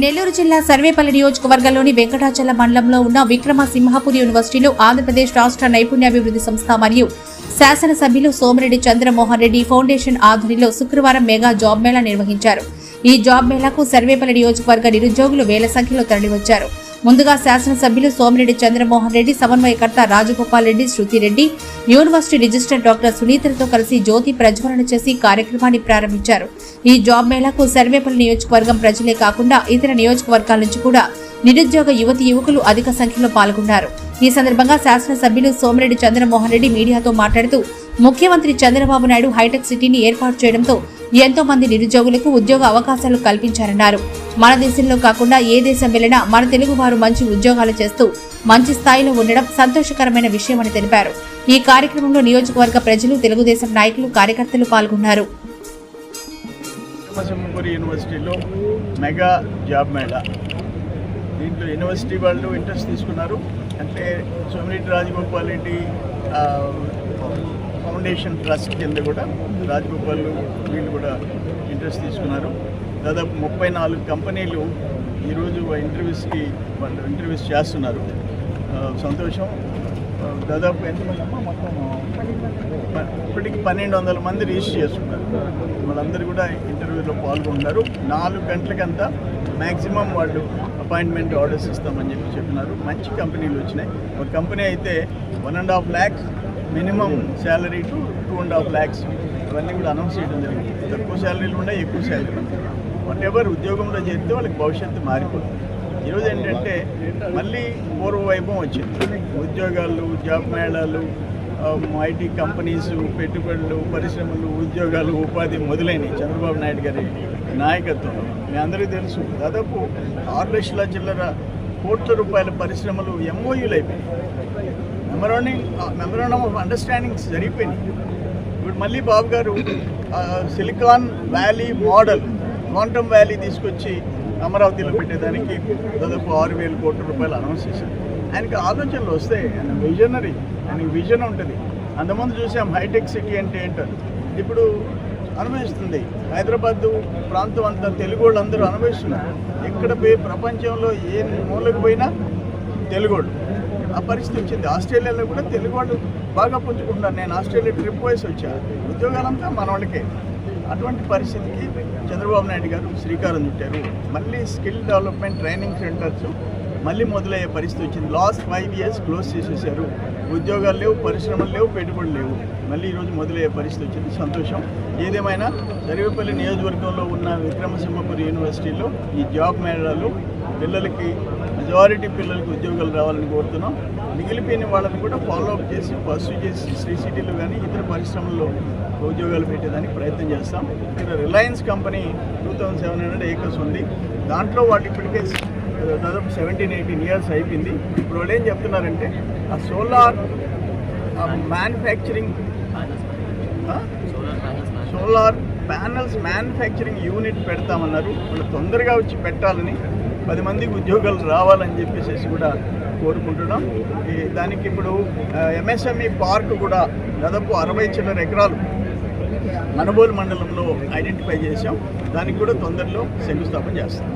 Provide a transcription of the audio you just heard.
నెల్లూరు జిల్లా సర్వేపల్లి నియోజకవర్గంలోని వెంకటాచల మండలంలో ఉన్న విక్రమ సింహపురి యూనివర్సిటీలో ఆంధ్రప్రదేశ్ రాష్ట్ర నైపుణ్యాభివృద్ధి సంస్థ మరియు శాసనసభ్యులు సోమిరెడ్డి చంద్రమోహన్ రెడ్డి ఫౌండేషన్ ఆధ్వర్యంలో శుక్రవారం మెగా జాబ్ మేళా నిర్వహించారు. ఈ జాబ్ మేళాకు సర్వేపల్లి నియోజకవర్గ నిరుద్యోగులు వేల సంఖ్యలో తరలివచ్చారు. ముందుగా శాసనసభ్యులు సోమిరెడ్డి చంద్రమోహన్ రెడ్డి సమన్వయకర్త Rajagopal Reddy Shrutireddy university registrar doctor సునీతలతో కలిసి జ్యోతి ప్రజ్వలన చేసి కార్యక్రమాన్ని ప్రారంభించారు. ఈ జాబ్ మేళాకు సర్వేపల్లి నియోజకవర్గం ప్రజలే కాకుండా ఇతర నియోజకవర్గాల నుంచి కూడా నిరుద్యోగ యువతి యువకులు అధిక సంఖ్యలో పాల్గొన్నారు. ఈ సందర్భంగా శాసనసభ్యులు సోమిరెడ్డి చంద్రమోహన్ రెడ్డి మీడియాతో మాట్లాడుతూ ముఖ్యమంత్రి చంద్రబాబు నాయుడు హైటెక్ సిటీని ఏర్పాటు చేయడంతో ఎంతో మంది నిరుద్యోగులకు ఉద్యోగ అవకాశాలు కల్పించారన్నారు. మన దేశంలో కాకుండా ఏ దేశం వెళ్ళినా మన తెలుగు వారు మంచి ఉద్యోగాలు చేస్తూ మంచి స్థాయిలో ఉండడం సంతోషకరమైన విషయమని తెలిపారు. ఈ కార్యక్రమంలో నియోజకవర్గ ప్రజలు తెలుగుదేశం నాయకులు కార్యకర్తలు పాల్గొన్నారు. యూనివర్సిటీలో మెగా జాబ్ మేళా. దీంట్లో యూనివర్సిటీ వాళ్ళు ఇంట్రెస్ట్ తీసుకున్నారు. అంటే సోమిరెడ్డి రాజగోపాల్ రెడ్డి ఫౌండేషన్ ట్రస్ట్ కింద కూడా రాజగోపాల్ వీళ్ళు కూడా ఇంట్రెస్ట్ తీసుకున్నారు. దాదాపు ముప్పై నాలుగు కంపెనీలు ఈరోజు ఇంటర్వ్యూస్కి వాళ్ళు ఇంటర్వ్యూస్ చేస్తున్నారు. సంతోషం. దాదాపు ఎంతమంది మొత్తం? ఇప్పటికి పన్నెండు వందల మంది రిజిస్టర్ చేసుకున్నారు. వాళ్ళందరూ కూడా ఇంటర్వ్యూలో పాల్గొన్నారు నాలుగు గంటలకంతా మ్యాక్సిమం వాళ్ళు అపాయింట్మెంట్ ఆర్డర్స్ ఇస్తామని చెప్పి చెప్పినారు. మంచి కంపెనీలు వచ్చినాయి. ఒక కంపెనీ అయితే one and half lakhs minimum salary to two and half lakhs. ఇవన్నీ కూడా అనౌన్స్ చేయడం జరిగింది. తక్కువ శాలరీలు ఉన్నాయి ఎక్కువ శాలరీలు ఉన్నాయి వాట్ ఎవర్ ఉద్యోగంలో చేరితే వాళ్ళకి భవిష్యత్తు మారిపోతుంది. ఈరోజు ఏంటంటే మళ్ళీ పూర్వ వైభవం వచ్చింది. ఉద్యోగాలు జాబ్ మేళాలు um, ఐటీ కంపెనీస్ పెట్టుబడులు పరిశ్రమలు ఉద్యోగాలు ఉపాధి మొదలైనవి. చంద్రబాబు నాయుడు గారి నాయకత్వం మీ అందరికీ తెలుసు దాదాపు ఆరు లక్షల చిల్లర కోట్ల రూపాయల పరిశ్రమలు ఎంఓయూలు అయిపోయాయి మెమరాండింగ్ మెమరాండం ఆఫ్ అండర్స్టాండింగ్స్ జరిగిపోయినాయి ఇప్పుడు మళ్ళీ బాబు గారు Silicon Valley model quantum valley తీసుకొచ్చి అమరావతిలో పెట్టేదానికి దాదాపు ఆరు వేల కోట్ల రూపాయలు అనౌన్స్ చేశారు. ఆయనకి ఆలోచనలు వస్తాయి ఆయన విజనరీ ఆయనకి విజన్ ఉంటుంది. అంతమంది చూసాం హైటెక్ సిటీ అంటే ఏంటో ఇప్పుడు అనుభవిస్తుంది హైదరాబాద్ ప్రాంతం అంతా తెలుగు వాళ్ళు అందరూ అనుభవిస్తున్నారు ఎక్కడ పోయి ప్రపంచంలో ఏ మూలకు పోయినా తెలుగోళ్ళు ఆ పరిస్థితి వచ్చింది. ఆస్ట్రేలియాలో కూడా తెలుగు వాళ్ళు బాగా పుంజుకుంటున్నారు. నేను ఆస్ట్రేలియా ట్రిప్ వేసి వచ్చా. ఉద్యోగాలంతా మన వాళ్ళకే అటువంటి పరిస్థితికి చంద్రబాబు నాయుడు గారు శ్రీకారం చుట్టారు. మళ్ళీ స్కిల్ డెవలప్మెంట్ ట్రైనింగ్ సెంటర్స్ మళ్ళీ మొదలయ్యే పరిస్థితి వచ్చింది. లాస్ట్ ఫైవ్ ఇయర్స్ క్లోజ్ చేసేసారు. ఉద్యోగాలు లేవు పరిశ్రమలు లేవు పెట్టుబడులు లేవు. మళ్ళీ ఈరోజు మొదలయ్యే పరిస్థితి వచ్చింది. సంతోషం. ఏదేమైనా జరివేపల్లి నియోజకవర్గంలో ఉన్న విక్రమసింహపురి యూనివర్సిటీలో ఈ జాబ్ మేళాలు పిల్లలకి మెజారిటీ పిల్లలకి ఉద్యోగాలు రావాలని కోరుతున్నాం. మిగిలిపోయిన వాళ్ళని కూడా ఫాలో అప్ చేసి పర్సూ చేసి శ్రీ సిటీలో కానీ ఇతర పరిశ్రమల్లో ఉద్యోగాలు పెట్టేదానికి ప్రయత్నం చేస్తాం. ఇక్కడ Reliance company two thousand seven hundred acres ఉంది. దాంట్లో వాటి ఇప్పటికే దాదాపు సెవెంటీన్ ఎయిటీన్ ఇయర్స్ అయిపోయింది. ఇప్పుడు వాళ్ళు ఏం చెప్తున్నారంటే ఆ solar manufacturing solar panels manufacturing unit పెడతామన్నారు. వాళ్ళు తొందరగా వచ్చి పెట్టాలని పది మందికి ఉద్యోగాలు రావాలని చెప్పేసి కూడా కోరుకుంటున్నాం. ఈ దానికి ఇప్పుడు ఎంఎస్ఎంఈ పార్క్ కూడా దాదాపు అరవై చిల్లర ఎకరాలు మనబోలు మండలంలో ఐడెంటిఫై చేశాం. దానికి కూడా తొందరలో శంకుస్థాపన చేస్తాం.